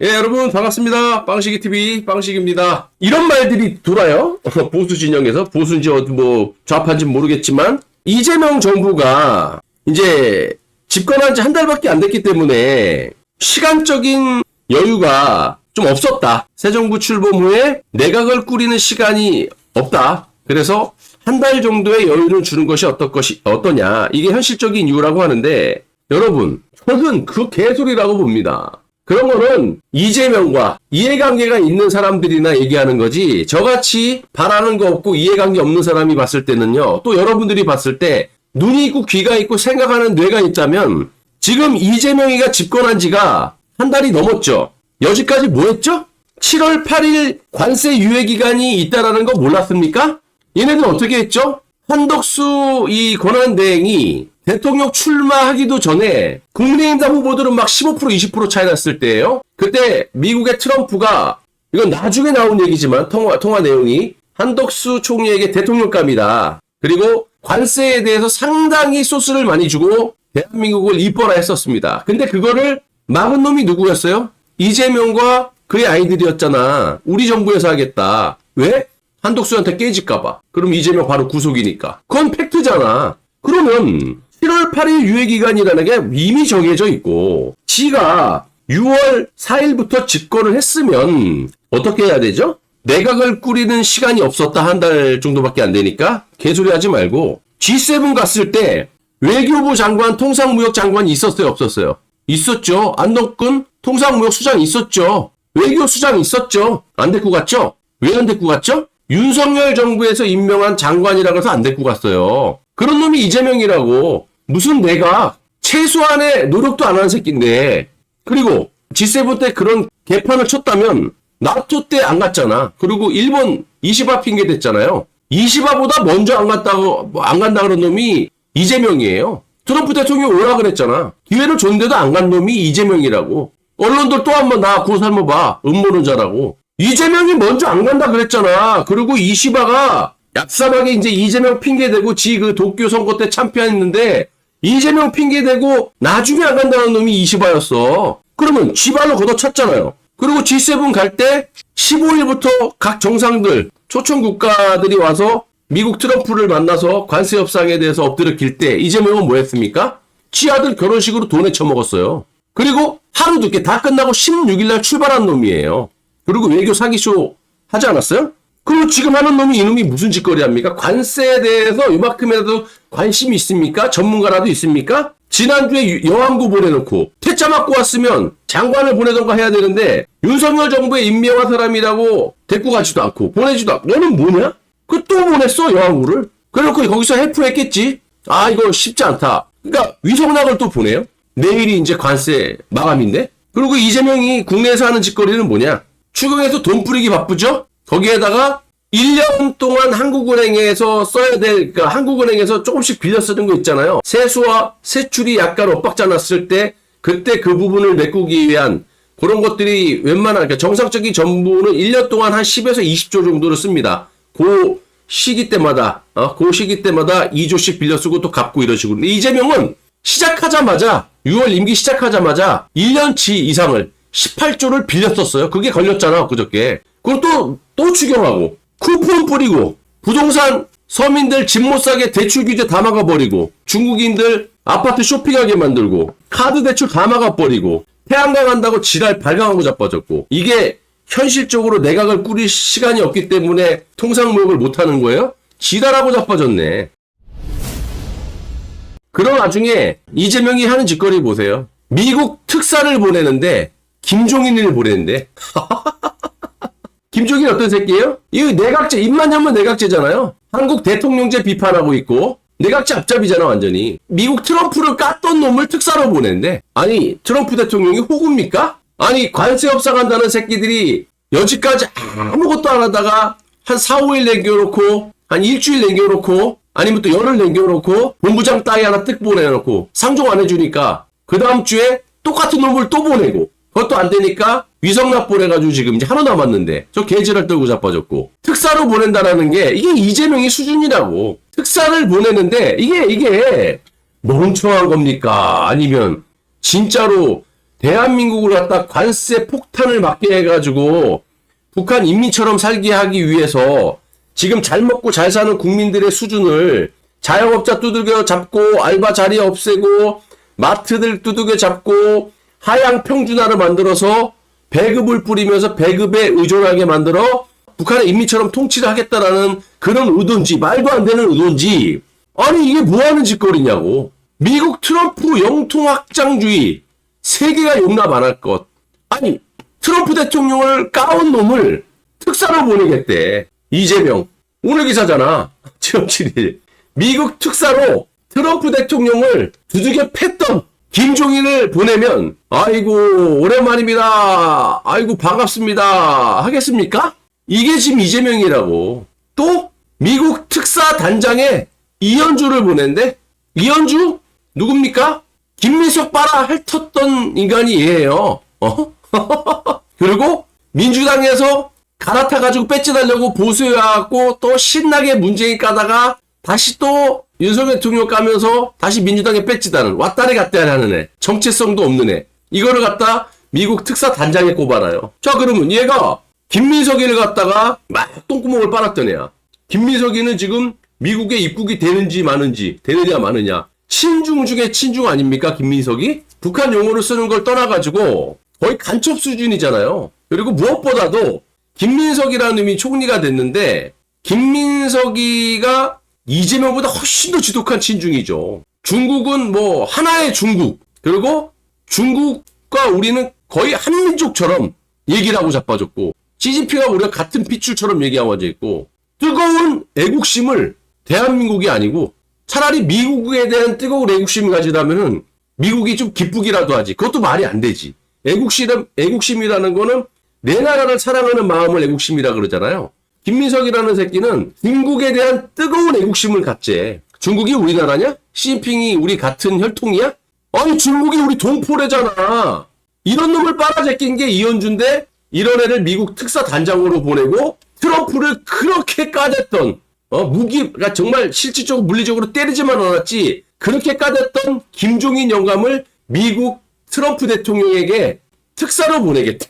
예, 여러분 반갑습니다. 빵식이 TV 빵식입니다. 이런 말들이 돌아요. 보수 진영에서 보수인지 뭐 좌파인지 모르겠지만 이재명 정부가 이제 집권한 지 한 달밖에 안 됐기 때문에 시간적인 여유가 좀 없었다. 새 정부 출범 후에 내각을 꾸리는 시간이 없다. 그래서 한 달 정도의 여유를 주는 것이 어떨 것이 어떠냐. 이게 현실적인 이유라고 하는데 여러분 저는 그 개소리라고 봅니다. 그런 거는 이재명과 이해관계가 있는 사람들이나 얘기하는 거지 저같이 바라는 거 없고 이해관계 없는 사람이 봤을 때는요 또 여러분들이 봤을 때 눈이 있고 귀가 있고 생각하는 뇌가 있다면 지금 이재명이가 집권한 지가 한 달이 넘었죠 여지까지 뭐 했죠? 7월 8일 관세 유예 기간이 있다라는 거 몰랐습니까? 얘네들 어떻게 했죠? 한덕수 이 권한대행이 대통령 출마하기도 전에 국민의힘당 후보들은 막 15% 20% 차이 났을 때예요. 그때 미국의 트럼프가 이건 나중에 나온 얘기지만 통화 통화 내용이 한덕수 총리에게 대통령감이다. 그리고 관세에 대해서 상당히 소스를 많이 주고 대한민국을 이뻐라 했었습니다. 근데 그거를 막은 놈이 누구였어요? 이재명과 그의 아이들이었잖아. 우리 정부에서 하겠다. 왜? 한독수한테 깨질까봐. 그럼 이재명 바로 구속이니까. 그건 팩트잖아. 그러면 7월 8일 유예기간이라는 게 이미 정해져 있고, 지가 6월 4일부터 집권을 했으면 어떻게 해야 되죠? 내각을 꾸리는 시간이 없었다 한 달 정도밖에 안 되니까 개소리 하지 말고 G7 갔을 때 외교부 장관, 통상무역 장관이 있었어요, 없었어요? 있었죠. 안덕근 통상무역 수장 있었죠. 외교 수장 있었죠. 안 데리고 갔죠? 왜 안 데리고 갔죠? 윤석열 정부에서 임명한 장관이라고 해서 안 데리고 갔어요. 그런 놈이 이재명이라고. 무슨 내가 최소한의 노력도 안 하는 새끼인데. 그리고 G7 때 그런 개판을 쳤다면 나토 때 안 갔잖아. 그리고 일본 20화 핑계 댔잖아요. 20화보다 먼저 안 갔다고, 뭐안 간다 그런 놈이 이재명이에요. 트럼프 대통령이 오라 그랬잖아. 기회를 줬는데도 안 간 놈이 이재명이라고. 언론들 또 한 번 나고 삶아봐. 음모론자라고. 이재명이 먼저 안 간다 그랬잖아. 그리고 이시바가 얍삽하게 이제 이재명 핑계대고 지 그 도쿄 선거 때 참패했는데 이재명 핑계대고 나중에 안 간다는 놈이 이시바였어. 그러면 지발로 걷어찼잖아요. 그리고 G7 갈 때 15일부터 각 정상들, 초청 국가들이 와서 미국 트럼프를 만나서 관세 협상에 대해서 엎드려 길때 이재명은 뭐 했습니까? 지 아들 결혼식으로 돈에 쳐먹었어요. 그리고 하루 늦게 다 끝나고 16일날 출발한 놈이에요. 그리고 외교 사기쇼 하지 않았어요? 그리고 지금 하는 놈이 이놈이 무슨 짓거리 합니까? 관세에 대해서 이만큼이라도 관심이 있습니까? 전문가라도 있습니까? 지난주에 여왕구 보내놓고 퇴짜 맞고 왔으면 장관을 보내던가 해야 되는데 윤석열 정부에 임명한 사람이라고 데리고 가지도 않고 보내지도 않고 너는 뭐냐? 그 또 보냈어 여왕구를 그래놓고 거기서 해프했겠지 아 이거 쉽지 않다 그러니까 위성락을 또 보내요 내일이 이제 관세 마감인데 그리고 이재명이 국내에서 하는 짓거리는 뭐냐 추경에서 돈 뿌리기 바쁘죠 거기에다가 1년 동안 한국은행에서 써야 될, 그러니까 한국은행에서 조금씩 빌려 쓰는 거 있잖아요. 세수와 세출이 약간 엇박자 났을 때, 그때 그 부분을 메꾸기 위한 그런 것들이 웬만한, 그러니까 정상적인 정부는 1년 동안 한 10에서 20조 정도를 씁니다. 그 시기 때마다, 어, 그 시기 때마다 2조씩 빌려 쓰고 또 갚고 이런 식으로. 이재명은 시작하자마자, 6월 임기 시작하자마자 1년치 이상을 18조를 빌려 썼어요. 그게 걸렸잖아, 그저께. 그리고 또, 또 추경하고, 쿠폰 뿌리고, 부동산 서민들 집 못 사게 대출 규제 다 막아버리고, 중국인들 아파트 쇼핑하게 만들고, 카드 대출 다 막아버리고, 태양광 한다고 지랄 발광하고 자빠졌고, 이게 현실적으로 내각을 꾸릴 시간이 없기 때문에 통상 무역을 못하는 거예요? 지랄하고 자빠졌네. 그런 와중에 이재명이 하는 짓거리 보세요. 미국 특사를 보내는데, 김종인을 보내는데, 김종인 어떤 새끼예요? 이 내각제 입만 열면 내각제잖아요. 한국 대통령제 비판하고 있고 내각제 앞잡이잖아 완전히. 미국 트럼프를 깠던 놈을 특사로 보내는데 아니 트럼프 대통령이 호구입니까? 아니 관세 협상한다는 새끼들이 여지까지 아무것도 안 하다가 한 4, 5일 남겨놓고 한 일주일 남겨놓고 아니면 또 열흘 남겨놓고 본부장 따위 하나 뜩 보내놓고 상종 안 해주니까 그 다음 주에 똑같은 놈을 또 보내고 그것도 안 되니까 위성납 보내가지고 지금 이제 하루 남았는데 저 개지랄 떨고 자빠졌고 특사로 보낸다라는 게 이게 이재명의 수준이라고. 특사를 보내는데 이게 이게 멍청한 겁니까? 아니면 진짜로 대한민국을 갖다 관세 폭탄을 맞게 해가지고 북한 인민처럼 살게 하기 위해서 지금 잘 먹고 잘 사는 국민들의 수준을 자영업자 두들겨 잡고 알바 자리 없애고 마트들 두들겨 잡고 하향 평준화를 만들어서 배급을 뿌리면서 배급에 의존하게 만들어 북한의 인민처럼 통치를 하겠다라는 그런 의도인지 말도 안 되는 의도인지. 아니 이게 뭐 하는 짓거리냐고. 미국 트럼프 영통 확장주의 세계가 용납 안 할 것. 아니 트럼프 대통령을 까온 놈을 특사로 보내겠대. 이재명. 오늘 기사잖아. 7월 7일. 미국 특사로 트럼프 대통령을 두들겨 팼던 김종인을 보내면 아이고 오랜만입니다 아이고 반갑습니다 하겠습니까? 이게 지금 이재명이라고 또 미국 특사 단장에 이현주를 보낸대 이현주 누굽니까? 김민석 빨아 핥았던 인간이 얘예요 어? 그리고 민주당에서 갈아타가지고 뺏겨달라고 보수해갖고 또 신나게 문재인 까다가 다시 또 윤석열 대통령 까면서 다시 민주당에 뺏지다는 왔다리 갔다리 하는 애 정체성도 없는 애 이거를 갖다 미국 특사 단장에 꼽아놔요. 자 그러면 얘가 김민석이를 갖다가 막 똥구멍을 빨았던 애야. 김민석이는 지금 미국에 입국이 되는지 마는지 되느냐 마느냐. 친중 중에 친중 아닙니까 김민석이? 북한 용어를 쓰는 걸 떠나가지고 거의 간첩 수준이잖아요. 그리고 무엇보다도 김민석이라는 놈이 총리가 됐는데 김민석이가 이재명보다 훨씬 더 지독한 친중이죠. 중국은 뭐 하나의 중국 그리고 중국과 우리는 거의 한민족처럼 얘기를 하고 자빠졌고 시진핑과 우리가 같은 핏줄처럼 얘기하고 앉아 있고 뜨거운 애국심을 대한민국이 아니고 차라리 미국에 대한 뜨거운 애국심을 가지다면은 미국이 좀 기쁘기라도 하지. 그것도 말이 안 되지. 애국심, 애국심이라는 거는 내 나라를 사랑하는 마음을 애국심이라 그러잖아요. 김민석이라는 새끼는 중국에 대한 뜨거운 애국심을 갖지. 중국이 우리나라냐? 시진핑이 우리 같은 혈통이야? 아니 중국이 우리 동포래잖아. 이런 놈을 빨아제낀 게 이현주인데 이런 애를 미국 특사 단장으로 보내고 트럼프를 그렇게 까댔던 어, 무기, 그러니까 정말 실질적으로 물리적으로 때리지만 않았지 그렇게 까댔던 김종인 영감을 미국 트럼프 대통령에게 특사로 보내겠대.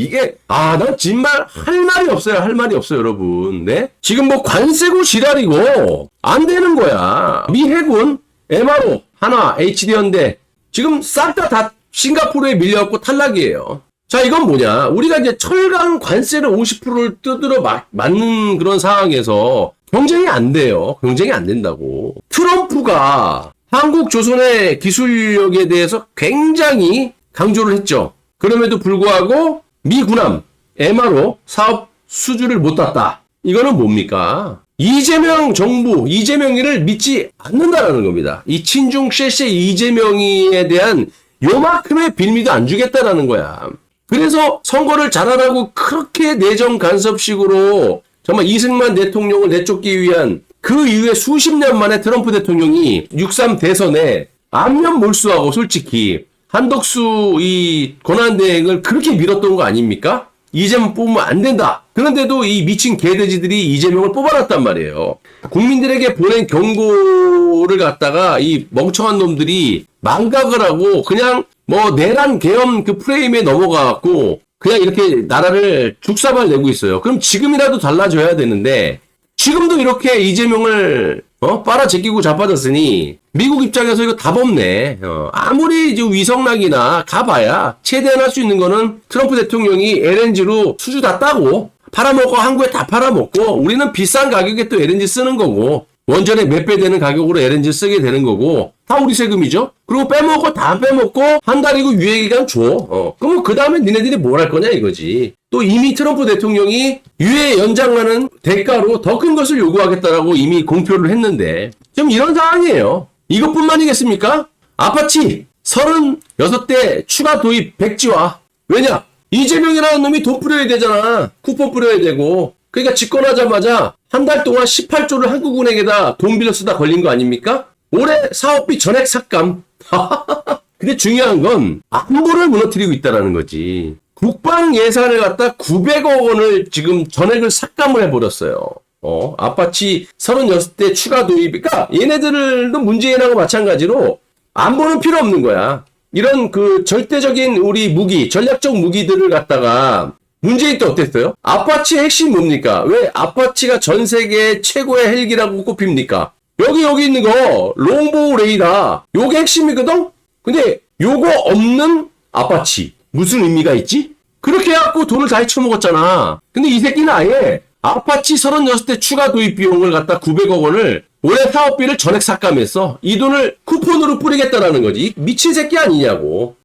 이게 아 난 정말 할 말이 없어요. 할 말이 없어요 여러분. 네? 지금 뭐 관세고 지랄이고 안 되는 거야. 미 해군 MRO 하나 HD현대. 지금 싹 다 다 싱가포르에 밀려갖고 탈락이에요. 자 이건 뭐냐? 우리가 이제 철강 관세를 50%를 뜯으러 막, 맞는 그런 상황에서 경쟁이 안 돼요. 경쟁이 안 된다고. 트럼프가 한국 조선의 기술력에 대해서 굉장히 강조를 했죠. 그럼에도 불구하고 미 군함 MRO 사업 수주를 못 땄다. 이거는 뭡니까? 이재명 정부, 이재명이를 믿지 않는다라는 겁니다. 이 친중 쉐쉐 이재명이에 대한 요만큼의 빌미도 안 주겠다라는 거야. 그래서 선거를 잘하라고 그렇게 내정 간섭식으로 정말 이승만 대통령을 내쫓기 위한 그 이후에 수십 년 만에 트럼프 대통령이 6.3 대선에 안면 몰수하고 솔직히 한덕수 이 권한대행을 그렇게 밀었던 거 아닙니까? 이재명 뽑으면 안 된다. 그런데도 이 미친 개돼지들이 이재명을 뽑아놨단 말이에요. 국민들에게 보낸 경고를 갖다가 이 멍청한 놈들이 망각을 하고 그냥 뭐 내란 계엄 그 프레임에 넘어가갖고 그냥 이렇게 나라를 죽사발 내고 있어요. 그럼 지금이라도 달라져야 되는데 지금도 이렇게 이재명을 어? 빨아제끼고 자빠졌으니 미국 입장에서 이거 답 없네. 어, 아무리 이제 위성락이나 가봐야 최대한 할 수 있는 거는 트럼프 대통령이 LNG로 수주 다 따고 팔아먹고 한국에 다 팔아먹고 우리는 비싼 가격에 또 LNG 쓰는 거고 원전에 몇 배 되는 가격으로 LNG 쓰게 되는 거고 다 우리 세금이죠. 그리고 빼먹고 다 빼먹고 한 달이고 유예 기간 줘. 어. 그러면 그 다음에 니네들이 뭘 할 거냐 이거지. 또 이미 트럼프 대통령이 유예 연장하는 대가로 더 큰 것을 요구하겠다라고 이미 공표를 했는데 지금 이런 상황이에요. 이것뿐만이겠습니까? 아파치 36대 추가 도입 백지화. 왜냐? 이재명이라는 놈이 돈 뿌려야 되잖아. 쿠폰 뿌려야 되고. 그러니까 집권하자마자 한 달 동안 18조를 한국은행에다 돈 빌려 쓰다 걸린 거 아닙니까? 올해 사업비 전액 삭감. 근데 중요한 건 안보를 무너뜨리고 있다라는 거지. 국방 예산을 갖다 900억 원을 지금 전액을 삭감을 해버렸어요. 어, 아파치 36대 추가 도입. 그러니까 얘네들도 문재인하고 마찬가지로 안보는 필요 없는 거야. 이런 그 절대적인 우리 무기, 전략적 무기들을 갖다가 문재인 때 어땠어요? 아파치의 핵심이 뭡니까? 왜 아파치가 전 세계 최고의 헬기라고 꼽힙니까? 여기 여기 있는 거 롱보우 레이다. 요게 핵심이거든? 근데 요거 없는 아파치 무슨 의미가 있지? 그렇게 해갖고 돈을 다 헤쳐먹었잖아. 근데 이 새끼는 아예 아파치 36대 추가 도입 비용을 갖다 900억 원을 올해 사업비를 전액 삭감했어. 이 돈을 쿠폰으로 뿌리겠다라는 거지. 이 미친 새끼 아니냐고.